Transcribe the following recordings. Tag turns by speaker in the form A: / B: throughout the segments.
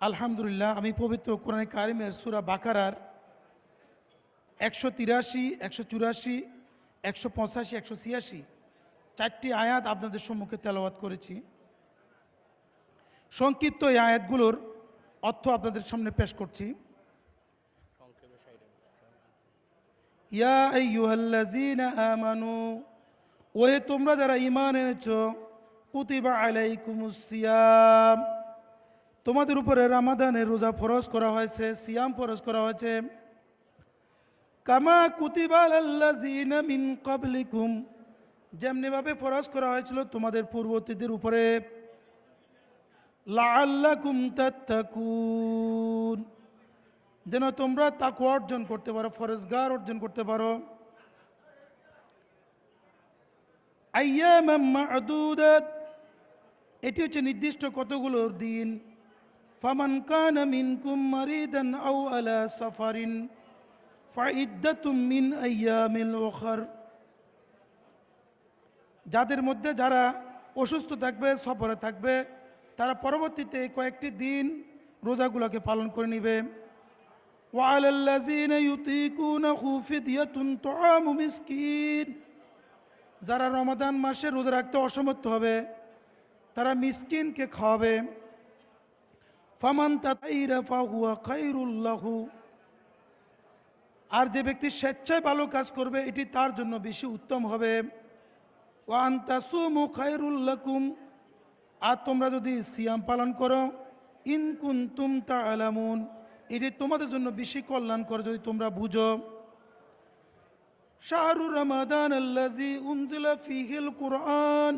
A: আলহামদুলিল্লাহ, আমি পবিত্র কোরআন কারিমের সুরা বাকারার একশো তিরাশি, একশো চুরাশি, একশো পঁচাশি, একশো ছিয়াশি চারটি আয়াত আপনাদের সম্মুখে তেলাওয়াত করেছি। সংক্ষিপ্ত এই আয়াতগুলোর অর্থ আপনাদের সামনে পেশ করছি। ইয়া আমানু, ওহে তোমরা যারা ঈমান এনেছো, কুতিবা আলাইকুমুস সিয়াম। তোমাদের উপরে রামাদানের রোজা ফরজ করা হয়েছে, সিয়াম ফরজ করা হয়েছে। কামা কুতিবা আলাল্লাযীনা মিন ক্বাবলিকুম যেমনিভাবে ফরজ করা হয়েছিল তোমাদের পূর্ববর্তীদের উপরে। যেন তোমরা তাকু অর্জন করতে পারো, ফরজগার অর্জন করতে পারো। এটি হচ্ছে নির্দিষ্ট কতগুলোর দিন? ফামান কানা মিনকুম মারিদান আও আলা সাফারিন ফাইদ্দাতুম মিন আইয়ামিল উখর যাদের মধ্যে যারা অসুস্থ থাকবে সফরে থাকবে তারা পরবর্তীতে কয়েকটি দিন রোজাগুলোকে পালন করে নেবে وعلى الذين يطيقونه فدية طعام مسكين যারা রমাদান মাসে রোজা রাখতে অসমর্থ হবে তারা মিসকিনকে খাওয়াবে ফামান খাইরুল্লাহু আর যে ব্যক্তি স্বেচ্ছায় ভালো কাজ করবে, এটি তার জন্য বেশি উত্তম হবে। ওয়ান তাসুমু খাইরুল্লাকুম আর তোমরা যদি সিয়াম পালন করো, ইন কুনতুম তাআলামুন। এটি তোমাদের জন্য বেশি কল্যাণ কল্যাণকর যদি তোমরা বুঝো। শাহরু রমাদান আল্লাজি উনজিলা ফিহিল কোরআন।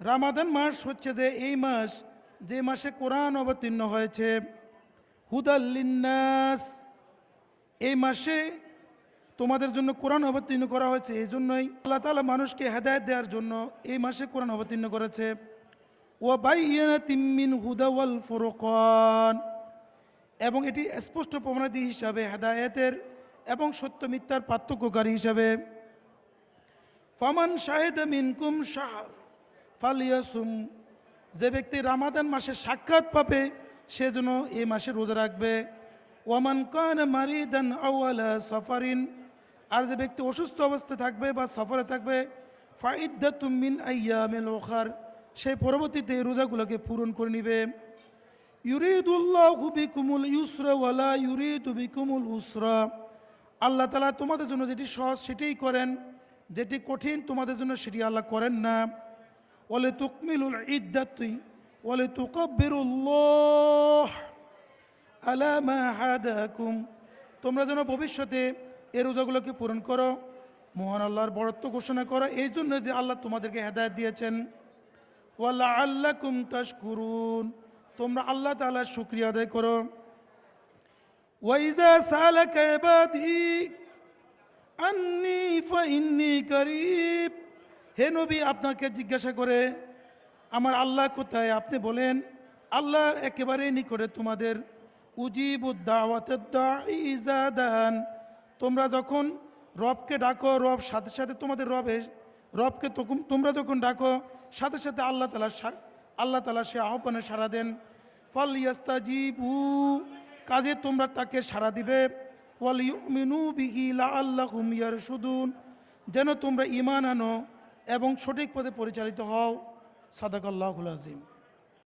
A: রামাদান মাস হচ্ছে যে এই মাস যে মাসে কোরআন অবতীর্ণ হয়েছে হুদাল্লিন্নাস এই মাসে তোমাদের জন্য কোরআন অবতীর্ণ করা হয়েছে এই জন্যই আল্লাহ তালা মানুষকে হেদায়ত দেওয়ার জন্য এই মাসে কোরআন অবতীর্ণ করেছে। ও বাইয়ানা তিম্মিন হুদাওয়াল ফুরকান, এবং এটি স্পষ্ট প্রমাণাদি হিসাবে হেদায়েতের এবং সত্য মিথ্যার পার্থক্যকারী হিসাবে। ফামান শাহেদ মিনকুম শাহ ফালিয়াসুম যে ব্যক্তি রামাদান মাসে সাক্ষাৎ পাবে, সে যেন এই মাসে রোজা রাখবে। ওয়ামান কান মারিদান আওয়ালা সফারিন, আর যে ব্যক্তি অসুস্থ অবস্থায় থাকবে বা সফরে থাকবে ফাইদ্দাতুম মিন আইয়ামিল ওখার, সে পরবর্তীতে এই রোজাগুলোকে পূরণ করে নিবে। ইউরিদুল্লাহু বিকুমুল ইউসরা ওয়ালা ইউরিদু উসরা। আল্লাহ তালা তোমাদের জন্য যেটি সহজ সেটাই করেন, যেটি কঠিন তোমাদের জন্য সেটি আল্লাহ করেন না। ওলে তুকমিলুল ইদ্দাতুই ওলে তুকব্বিরুল্লাহ আলা মা হাদাকুম। তোমরা যেন ভবিষ্যতে এই রোজাগুলোকে পূরণ করো, মহান আল্লাহর বড়ত্ব ঘোষণা করো, এই জন্য যে আল্লাহ তোমাদেরকে হেদায়ত দিয়েছেন। ওয়াল্লা আল্লাকুম করুন তোমরা আল্লাহ তাআলার শুকরিয়া আদায় করো। ওয়াইজা সালাকা ইবাদি আন্নি ফাইন্নি করিব। হে নবী, আপনাকে জিজ্ঞাসা করে, আমার আল্লাহ কোথায়? আপনি বলেন, আল্লাহ একেবারে নিকটে তোমাদের। উজিব উজিবুদ্দাওয়াতান তোমরা যখন রবকে ডাকো, রব সাথে সাথে তোমাদের রবে রবকে তখন তোমরা যখন ডাকো, সাথে সাথে আল্লাহ তালা আল্লাহ তালা সে আহ্বানে সাড়া দেন। ফল ইয়াস্তা ইয়াস্তাজিবু কাজে তোমরা তাকে সাড়া দিবে। ওয়াল ইউমিনু বিহি হুমিয়ার ইয়ারশুদুন, যেন তোমরা ইমান আনো। এবং সঠিক পথে পরিচালিত হও। সাদাকাল্লাহুল আজিম